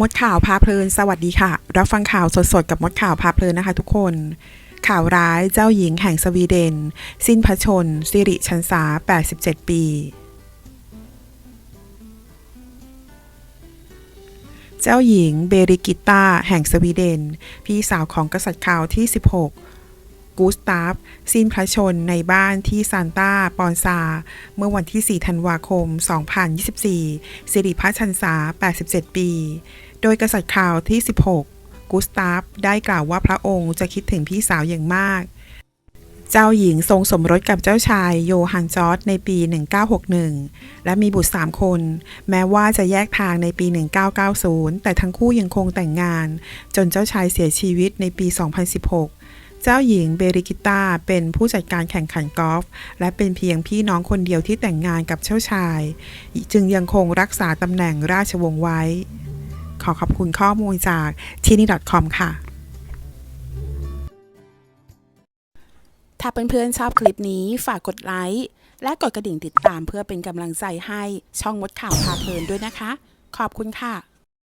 มดข่าวพาเพลิน สวัสดีค่ะ รับฟังข่าวสดๆ กับมดข่าวพาเพลินนะคะทุกคน ข่าวร้ายเจ้าหญิงแห่งสวีเดน สิ้นพระชน สิริชันษา 87 ปี เจ้าหญิงเบริกิตตาแห่งสวีเดน พี่สาวของกษัตริย์ข่าวที่ 16 กูสตาฟสิ้นพระชนในบ้านที่ซานตาปอนซา เมื่อวันที่ 4 ธันวาคม 2024 สิริพระชันษา 87 ปี โดยกษัตริย์ข่าวที่ 16 กูสตาฟได้กล่าวว่าพระองค์จะคิดถึงพี่สาวอย่างมาก เจ้าหญิงทรงสมรสกับเจ้าชายโยฮันจอร์ดในปี 1961 และมีบุตร 3 คน แม้ว่าจะแยกทางในปี 1990 แต่ทั้งคู่ยังคงแต่งงาน จนเจ้าชายเสียชีวิตในปี 2016 เจ้าหญิงเบริกิต้าเป็นผู้จัดการแข่งขันกอล์ฟและเป็นเพียงพี่น้องคนเดียวที่แต่งงานกับเจ้าชาย จึงยังคงรักษาตำแหน่งราชวงศ์ไว้ ขอขอบคุณข้อมูลจากทีนี่ .com ค่ะ ถ้าเพื่อนๆชอบคลิปนี้ฝากกดไลค์และกดกระดิ่งติดตามเพื่อเป็นกำลังใจให้ช่องมดข่าวพาเพลินด้วยนะคะ ขอบคุณค่ะ